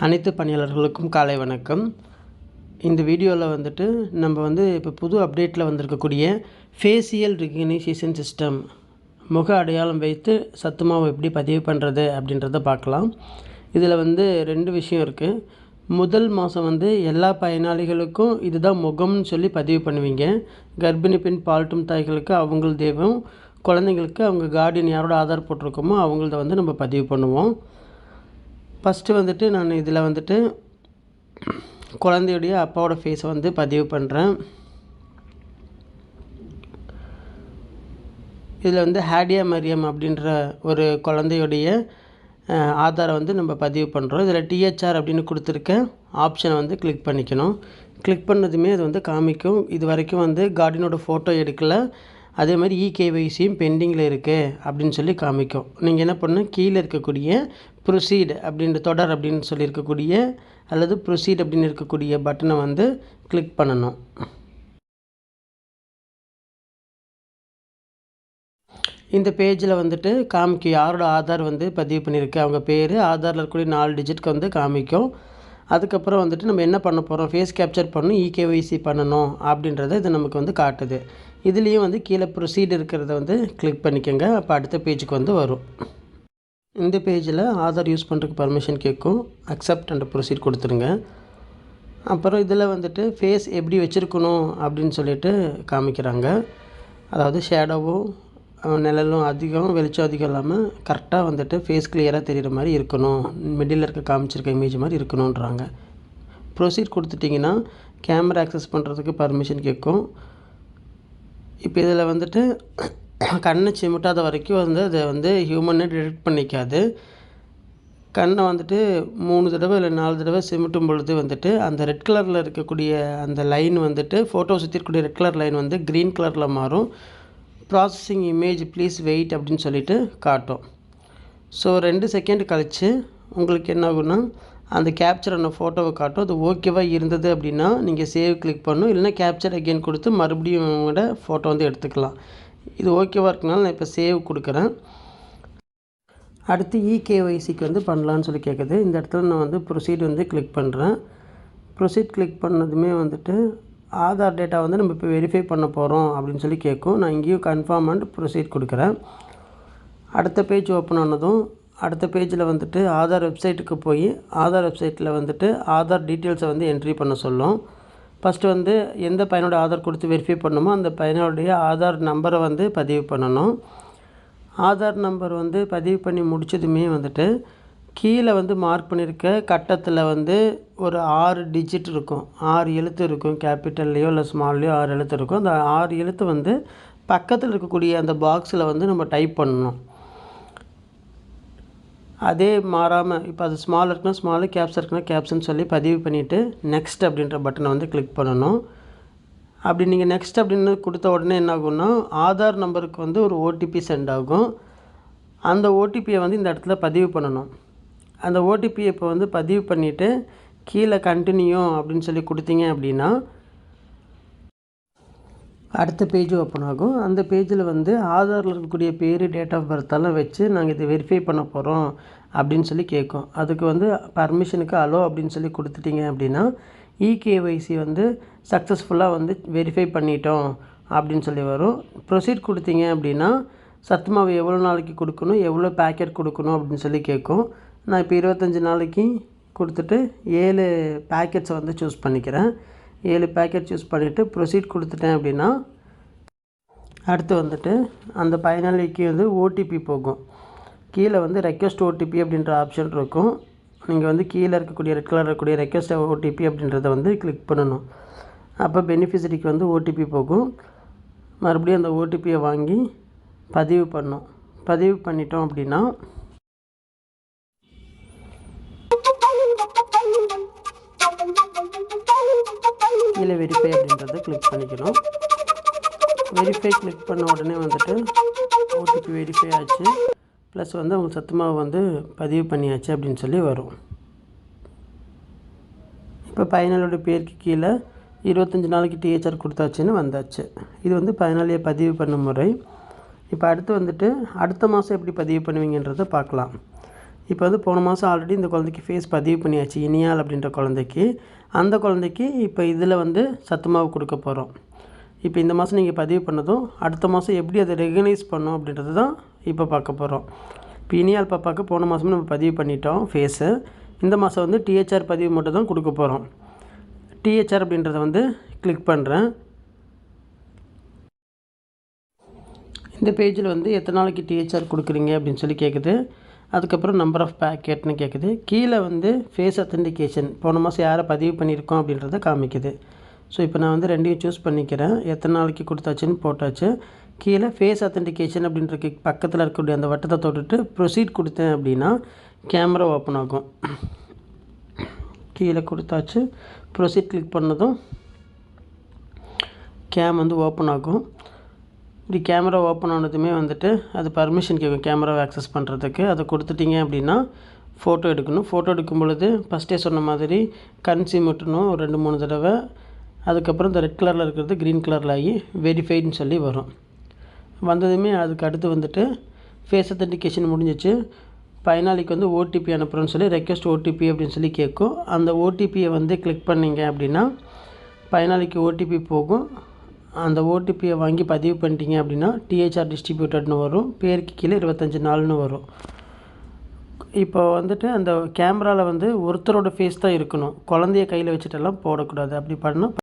அனைத்து பணியாளர்களுக்கும் காலை வணக்கம். இந்த வீடியோவில் வந்துட்டு நம்ம வந்து இப்போ புது அப்டேட்டில் வந்திருக்கக்கூடிய ஃபேஷியல் ரிகனைசேஷன் சிஸ்டம் முக அடையாளம் வைத்து சத்துமாவை எப்படி பதிவு பண்ணுறது அப்படின்றத பார்க்கலாம். இதில் வந்து ரெண்டு விஷயம் இருக்குது முதல் மாதம் வந்து எல்லா பயனாளிகளுக்கும் இதுதான் முகம்னு சொல்லி பதிவு பண்ணுவீங்க. கர்ப்பிணி பெண் பால்ட்டும் தாய்களுக்கு அவங்கள தெய்வம் குழந்தைங்களுக்கு அவங்க கார்டியன் யாரோட ஆதார் போட்டிருக்கோமோ அவங்களத வந்து நம்ம பதிவு பண்ணுவோம். ஃபஸ்ட்டு வந்துட்டு நான் இதில் வந்துட்டு குழந்தையுடைய அப்பாவோட ஃபேஸை வந்து பதிவு பண்ணுறேன் இதில் வந்து ஹேடியா மரியம் அப்படின்ற ஒரு குழந்தையுடைய ஆதாரை வந்து நம்ம பதிவு பண்ணுறோம் இதில் டிஹெச்ஆர் அப்படின்னு கொடுத்துருக்க ஆப்ஷனை வந்து கிளிக் பண்ணிக்கணும். கிளிக் பண்ணதுமே அது வந்து காமிக்கும். இது வரைக்கும் வந்து கார்டினோட ஃபோட்டோ எடுக்கல. அதே மாதிரி இகேவைசியும் பெண்டிங்கில் இருக்குது அப்படின்னு சொல்லி காமிக்கும். நீங்கள் என்ன பண்ணணும்? கீழே இருக்கக்கூடிய ப்ரொசீட் அப்படின்ற தொடர் அப்படின்னு சொல்லி இருக்கக்கூடிய அல்லது ப்ரொசீட் அப்படின்னு இருக்கக்கூடிய பட்டனை வந்து கிளிக் பண்ணணும். இந்த பேஜில் வந்துட்டு காமிக்கும் யாரோட ஆதார் வந்து பதிவு பண்ணியிருக்கு அவங்க பேர் ஆதாரில் இருக்கக்கூடிய நாலு டிஜிட்க்கு வந்து காமிக்கும். அதுக்கப்புறம் வந்துட்டு நம்ம என்ன பண்ண போகிறோம் ஃபேஸ் கேப்சர் பண்ணணும் இகேஒய்சி பண்ணணும் அப்படின்றத இது நமக்கு வந்து காட்டுது. இதுலேயும் வந்து கீழே ப்ரொசீட் இருக்கிறத வந்து கிளிக் பண்ணிக்கோங்க. அப்போ அடுத்த பேஜுக்கு வந்து வரும். இந்த பேஜில் ஆதார் யூஸ் பண்ணுறதுக்கு பர்மிஷன் கேட்கும். அக்செப்ட் அண்ட் ப்ரொசீட் கொடுத்துருங்க. அப்புறம் இதில் வந்துட்டு ஃபேஸ் எப்படி வச்சுருக்கணும் அப்படின்னு சொல்லிட்டு காமிக்கிறாங்க. அதாவது ஷேடோவும் நிழலும் அதிகம் வெளிச்சம் அதிகம் இல்லாமல் கரெக்டாக வந்துட்டு ஃபேஸ் கிளியராக தெரிகிற மாதிரி இருக்கணும். மிடில் இருக்க காமிச்சிருக்க இமேஜ் மாதிரி இருக்கணுன்றாங்க ப்ரொசீட் கொடுத்துட்டிங்கன்னா கேமரா ஆக்சஸ் பண்ணுறதுக்கு பர்மிஷன் கேட்கும். இப்போ இதில் வந்துட்டு கண்ணை சிமிட்டாத வரைக்கும் வந்து அதை வந்து ஹியூமனே டிடெக்ட் பண்ணிக்காது. கண்ணை வந்துட்டு மூணு தடவை இல்லை நாலு தடவை சிமிட்டும் பொழுது வந்துட்டு அந்த ரெட் கலரில் இருக்கக்கூடிய அந்த லைன் வந்துட்டு ஃபோட்டோ சுற்றி இருக்கக்கூடிய ரெட் கலர் லைன் வந்து க்ரீன் கலரில் மாறும். ப்ராசஸிங் இமேஜ் ப்ளீஸ் வெயிட் அப்படின்னு சொல்லிட்டு காட்டும். ஸோ ரெண்டு செகண்ட் கழித்து உங்களுக்கு என்ன ஆகுன்னா அந்த கேப்சர் ஆன ஃபோட்டோவை காட்டும். அது ஓகேவாக இருந்தது அப்படின்னா நீங்கள் சேவ் கிளிக் பண்ணும் இல்லைன்னா கேப்சர் அகெயின் கொடுத்து மறுபடியும் உங்களோட ஃபோட்டோ வந்து எடுத்துக்கலாம். இது ஓகேவாக இருக்கனால நான் இப்போ சேவ் கொடுக்குறேன். அடுத்து இகேஒய்சிக்கு வந்து பண்ணலான்னு சொல்லி கேட்குது இந்த இடத்துல நான் வந்து ப்ரொசீட் வந்து கிளிக் பண்ணுறேன் ப்ரொசீட் கிளிக் பண்ணதுமே வந்துட்டு ஆதார் டேட்டா வந்து நம்ம இப்போ வெரிஃபை பண்ண போகிறோம் அப்படின்னு சொல்லி கேட்கும் நான் இங்கேயும் கன்ஃபார்ம் அண்ட் ப்ரொசீட் கொடுக்குறேன். அடுத்த பேஜ் ஓப்பன் ஆனதும் அடுத்த பேஜில் வந்துட்டு ஆதார் வெப்சைட்டுக்கு போய் ஆதார் வெப்சைட்டில் வந்துட்டு ஆதார் டீட்டெயில்ஸை வந்து என்ட்ரி பண்ண சொல்லும். ஃபஸ்ட்டு வந்து எந்த பையனோட ஆதார் கொடுத்து வெரிஃபை பண்ணணுமோ அந்த பையனுடைய ஆதார் நம்பரை வந்து பதிவு பண்ணணும். ஆதார் நம்பர் வந்து பதிவு பண்ணி முடிச்சதுமே வந்துட்டு கீழே வந்து மார்க் பண்ணியிருக்க கட்டத்தில் வந்து ஒரு ஆறு டிஜிட் இருக்கும். ஆறு எழுத்து இருக்கும். கேபிட்டல்லையோ இல்லை ஸ்மால்லையோ ஆறு எழுத்து இருக்கும். அந்த ஆறு எழுத்து வந்து பக்கத்தில் இருக்கக்கூடிய அந்த பாக்ஸில் வந்து நம்ம டைப் பண்ணணும். அதே மாறாமல் இப்போ அது ஸ்மால் இருக்குன்னா ஸ்மாலு கேப்ஸ் இருக்குன்னா கேப்ஸ்ன்னு சொல்லி பதிவு பண்ணிவிட்டு நெக்ஸ்ட் அப்படின்ற பட்டனை வந்து கிளிக் பண்ணணும். அப்படி நீங்கள் நெக்ஸ்ட் அப்படின்னு கொடுத்த உடனே என்ன ஆகும்னா ஆதார் நம்பருக்கு வந்து ஒரு ஓடிபி சென்ட் ஆகும். அந்த ஓடிபியை வந்து இந்த இடத்துல பதிவு பண்ணணும். அந்த ஓடிபியை இப்போ வந்து பதிவு பண்ணிவிட்டு கீழே கண்டினியூ அப்படின்னு சொல்லி கொடுத்தீங்க அப்படின்னா அடுத்த பேஜ் ஓப்பன் ஆகும். அந்த பேஜில் வந்து ஆதாரில் இருக்கக்கூடிய பேர் டேட் ஆஃப் பர்த்தெல்லாம் வச்சு நாங்கள் இதை வெரிஃபை பண்ண போகிறோம் அப்படின்னு சொல்லி கேட்கும். அதுக்கு வந்து பர்மிஷனுக்கு அலோ அப்படின்னு சொல்லி கொடுத்துட்டீங்க அப்படின்னா இகேஒய்சி வந்து சக்ஸஸ்ஃபுல்லாக வந்து வெரிஃபை பண்ணிட்டோம் அப்படின்னு சொல்லி வரும். ப்ரொசீட் கொடுத்தீங்க அப்படின்னா சத்துமாவை எவ்வளோ நாளைக்கு கொடுக்கணும் எவ்வளோ பேக்கெட் கொடுக்கணும் அப்படின்னு சொல்லி கேட்கும். நான் இப்போ இருபத்தஞ்சி நாளைக்கு கொடுத்துட்டு ஏழு பேக்கெட்ஸை வந்து சூஸ் பண்ணிக்கிறேன். ஏழு பேக்கெட் சூஸ் பண்ணிவிட்டு ப்ரொசீட் கொடுத்துட்டேன் அப்படின்னா அடுத்து வந்துட்டு அந்த பயனாளிக்கு வந்து ஓடிபி போகும். கீழே வந்து ரெக்வஸ்ட் ஓடிபி அப்படின்ற ஆப்ஷன் இருக்கும். நீங்கள் வந்து கீழே இருக்கக்கூடிய ரெட் கலர் இருக்கக்கூடிய ரெக்வஸ்ட் ஓடிபி அப்படின்றத வந்து கிளிக் பண்ணணும். அப்போ பெனிஃபிஷரிக்கு வந்து ஓடிபி போகும். மறுபடியும் அந்த ஓடிபியை வாங்கி பதிவு பண்ணும். பதிவு பண்ணிட்டோம் அப்படின்னா கீழே வெரிஃபை அப்படின்றத கிளிக் பண்ணிக்கணும். வெரிஃபை கிளிக் பண்ண உடனே வந்துட்டு ஓடிபி வெரிஃபை ஆச்சு. ப்ளஸ் வந்து அவங்க சத்துமாவை வந்து பதிவு பண்ணியாச்சு அப்படின்னு சொல்லி வரும். இப்போ பயனாளியோட பேருக்கு கீழே இருபத்தஞ்சி நாளைக்கு டிஹெச்ஆர் கொடுத்தாச்சுன்னு வந்தாச்சு. இது வந்து பயனாளியை பதிவு பண்ணும் முறை. இப்போ அடுத்து வந்துட்டு அடுத்த மாதம் எப்படி பதிவு பண்ணுவீங்கன்றதை பார்க்கலாம். இப்போ வந்து போன மாதம் ஆல்ரெடி இந்த குழந்தைக்கு ஃபேஸ் பதிவு பண்ணியாச்சு இனியால் அப்படின்ற குழந்தைக்கு. அந்த குழந்தைக்கு இப்போ இதில் வந்து சத்து மாவு கொடுக்க போகிறோம் இப்போ இந்த மாதம் நீங்கள் பதிவு பண்ணதும் அடுத்த மாதம் எப்படி அதை ரெகனைஸ் பண்ணோம் அப்படின்றது தான் இப்போ பார்க்க போகிறோம் இப்போ இனியால் பாப்பாவுக்கு போன மாதமும் நம்ம பதிவு பண்ணிட்டோம் ஃபேஸு இந்த மாதம் வந்து டிஹெச்ஆர் பதிவு மட்டும் தான் கொடுக்க போகிறோம் டிஹெச்ஆர் அப்படின்றத வந்து கிளிக் பண்ணுறேன் இந்த பேஜில் வந்து எத்தனை நாளைக்கு டிஹெச்ஆர் கொடுக்குறீங்க அப்படின்னு சொல்லி கேட்குது அதுக்கப்புறம் நம்பர் ஆஃப் பேக்கெட்னு கேட்குது கீழே வந்து ஃபேஸ் அத்தன்டிகேஷன் போன மாதம் யாரை பதிவு பண்ணியிருக்கோம் அப்படின்றத காமிக்குது. ஸோ இப்போ நான் வந்து ரெண்டையும் சூஸ் பண்ணிக்கிறேன். எத்தனை நாளைக்கு கொடுத்தாச்சுன்னு போட்டாச்சு. கீழே ஃபேஸ் அத்தன்டிகேஷன் அப்படின்றக்கு பக்கத்தில் இருக்கக்கூடிய அந்த வட்டத்தை தொட்டுட்டு ப்ரொசீட் கொடுத்தேன் அப்படின்னா கேமரா ஓப்பன் ஆகும். கீழே கொடுத்தாச்சு. ப்ரொசீட் கிளிக் பண்ணதும் கேம் வந்து ஓப்பன் ஆகும். இப்படி கேமரா ஓப்பன் ஆனதுமே வந்துட்டு அது பர்மிஷன் கேட்கும் கேமராவை ஆக்சஸ் பண்ணுறதுக்கு அதை கொடுத்துட்டிங்க அப்படின்னா ஃபோட்டோ எடுக்கணும். ஃபோட்டோ எடுக்கும் பொழுது ஃபஸ்ட்டே சொன்ன மாதிரி கண் சிமிட்டணும் ஒரு ரெண்டு மூணு தடவை. அதுக்கப்புறம் இந்த ரெட் கலரில் இருக்கிறது க்ரீன் கலரில் ஆகி வெரிஃபைடுன்னு சொல்லி வரும். வந்ததுமே அதுக்கு அடுத்து வந்துட்டு ஃபேஸ் அத்தன்டிகேஷன் முடிஞ்சிச்சு. பயனாளிக்கு வந்து ஓடிபி அனுப்புகிறோன்னு சொல்லி ரெக்வஸ்ட் ஓடிபி அப்படின்னு சொல்லி கேட்கும். அந்த ஓடிபியை வந்து கிளிக் பண்ணிங்க அப்படின்னா பயனாளிக்கு ஓடிபி போகும். அந்த ஓடிபியை வாங்கி பதிவு பண்ணிட்டீங்க அப்படின்னா டிஹெச்ஆர் டிஸ்ட்ரிபியூட்டட்னு வரும். பேருக்கு கீழே இருபத்தஞ்சி நாள்னு வரும். இப்போ வந்துட்டு அந்த கேமராவில் வந்து ஒருத்தரோட ஃபேஸ் தான் இருக்கணும். குழந்தைய கையில் வச்சுட்டெல்லாம் போடக்கூடாது. அப்படி பண்ணால்